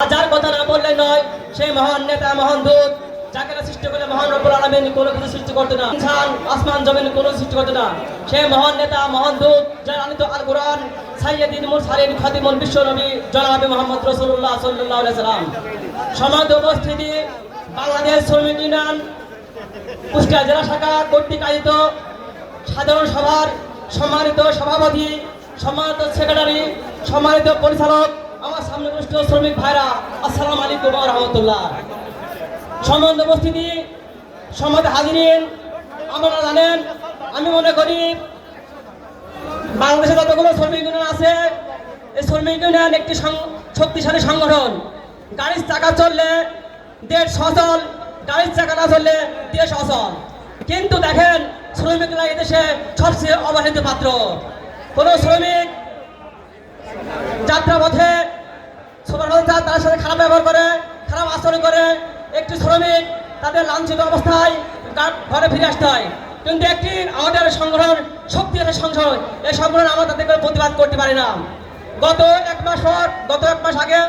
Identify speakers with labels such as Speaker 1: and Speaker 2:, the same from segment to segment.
Speaker 1: যার কথা না বললে নয় সেই মহান নেতা, মহান দূত, যাকে সৃষ্টি করলে মহান রব্বুল আলামিন কোনো কিছু সৃষ্টি করতে না। ইনসান, আসমান, জমিন কোনো সৃষ্টি করতে না। সেই মহান নেতা, মহান দূত, যার আনিত আল কোরআন সাইয়্যিদিন মুরসালিন খাদিমুল বিশ্ব নবী জনাবে মোহাম্মদ রাসূলুল্লাহ সাল্লাল্লাহু আলাইহি সাল্লাম। সমাজ উপস্থিতি, বাংলাদেশ শ্রমিক ইউনিয়ন, কুষ্টিয়া জেলা শাখা কর্তৃক আয়োজিত সাধারণ সভার সম্মানিত সভাপতি, সম্মানিত সেক্রেটারি, সম্মানিত পরিচালক আমার সামনে বসত শ্রমিক ভাইরা, আসসালামু আলাইকুম রাহমাতুল্লাহ। সম্বন্ধ উপস্থিতি সমাজ হাজিরিন, আপনারা জানেন, আমি মনে করি বাংলাদেশে যতগুলো শ্রমিক ইউনিয়ন আছে, এই শ্রমিক ইউনিয়ন একটি শক্তিশালী সংগঠন। গাড়ির চাকা চললে দেশ সচল, গাড়ির চাকা না চললে দেশ অচল। কিন্তু দেখেন, শ্রমিকরা এদেশে সবচেয়ে অবহেলিত পাত্র। কোনো শ্রমিক যাত্রাপথে সুপারভাইজার যা তার সাথে খারাপ ব্যবহার করে, খারাপ আচরণ করে, একটি শ্রমিক তাদের লাঞ্ছিত অবস্থায় ঘরে ফিরে আসতে হয়। কিন্তু একটি আমাদের সংগঠন শক্তিশালী সংগঠন এই সংগঠন আমরা তাদের করে প্রতিবাদ করতে পারি না। গত এক মাস পর, গত এক মাস আগে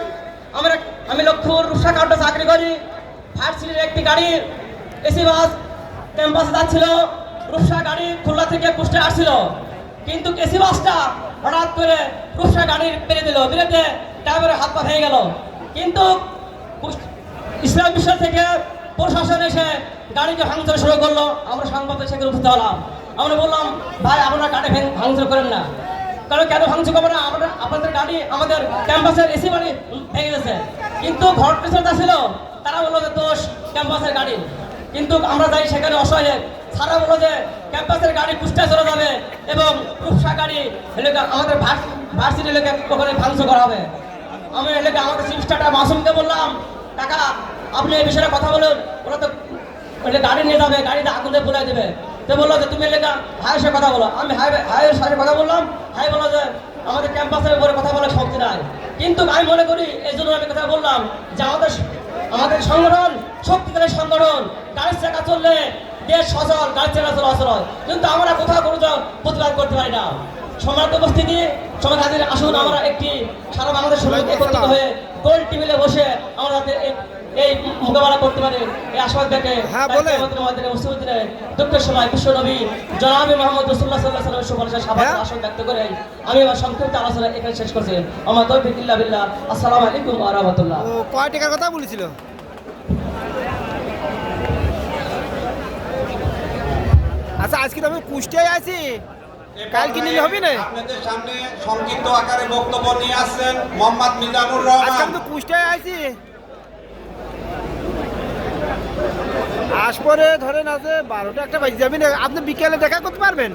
Speaker 1: আমরা, আমি লক্ষ্মীপুর রূপসা কাউন্টে চাকরি করি। ফার্স্ট ফার্সিটির একটি গাড়ি, এসি বাস, ক্যাম্পাসে যাচ্ছিল। রূপসা গাড়ি খুলনা থেকে কুষ্টিয়া আসছিল। কিন্তু কেসি বাসটা হঠাৎ করে রূপসা গাড়ির পেরে দিল। বেরোতে ড্রাইভারের হাত পা ভেঙে গেল। কিন্তু ইসলাম বিশ্ব থেকে প্রশাসন এসে গাড়িকে ভাঙচুর শুরু করল। আমরা সংবাদ সেখানে উপস্থিত হলাম। আমরা বললাম, ভাই, আপনারা গাড়ি ভেঙ- ভাঙচুর করেন না। কারণ কেন ভাঙচুর করব না? আমরা আপনাদের গাড়ি আমাদের ক্যাম্পাসের এসি বাড়ি ভেঙে গেছে। কিন্তু ঘর পেছনে ছিল, তারা বলল যে দোষ ক্যাম্পাসের গাড়ি। কিন্তু আমরা যাই সেখানে অসহায়। সারা বলল যে ক্যাম্পাসের গাড়ি কুষ্টা চলে যাবে। গাড়ি, এলাকা আমাদের ভার্সিটি এলাকা ওখানে ভাঙচুর করা হবে। আমি এলাকা আমাদের সিস্টারটা মাসুমকে বললাম, কাকা, আপনি এই বিষয়ে কথা বলুন, ওরা তো ওটা গাড়ি নিয়ে যাবে গাড়িতে আগুন পুলাই দেবে। তো বলল যে, তুমি এলাকা হায়ের সাথে কথা বলো। আমি হাই হায়ের সাথে কথা বললাম হাই বলল যে, আমাদের ক্যাম্পাসের উপরে কথা বলার শক্তি নাই। কিন্তু আমি মনে করি, এই জন্য আমি কথা বললাম যে, আমাদের আমাদের সংগঠন, শক্তিশালী সংগঠন, গাড়ির চাকা চললে দেশ সচল গাড়ির চাকা চলে অচল হয়। কিন্তু আমরা কোথাও কোনো প্রতিবাদ করতে পারি না। সম্রাট উপস্থিতি সমাজ হাজির আসুন আমরা একটি সারা বাংলাদেশ একত্রিত হয়ে গোল টেবিলে বসে আমরা এই- মোকাবেলা করতে পারি। এই আশাবাদ দেখে
Speaker 2: হ্যাঁ,
Speaker 1: দুঃখের সময় বিশ্ব নবী জনাবি মোহাম্মদ রসুল্লাহ সাল্লাহ সাল্লাম সুপারিশের সাবাস। ব্যক্ত করে আমি আমার সংক্ষিপ্ত আলোচনা এখানে শেষ করছি। আমার তৌফিক ইল্লা বিল্লাহ। আসসালামু আলাইকুম ওয়া রাহমাতুল্লাহ।
Speaker 2: কয় টাকার কথা বলেছিল? আচ্ছা আজকে তো আমি কুষ্টিয়ায় আছি। কালকে নিলে হবে না?
Speaker 3: আপনাদের সামনে সংক্ষিপ্ত আকারে বক্তব্য নিয়ে আসছেন মোহাম্মদ মিজানুর
Speaker 2: আজকে আমি তো কুষ্টিয়ায় আছি। আসপরে ধরেন আছে বারোটা একটা বাজে। যাবেন আপনি বিকেলে দেখা করতে পারবেন?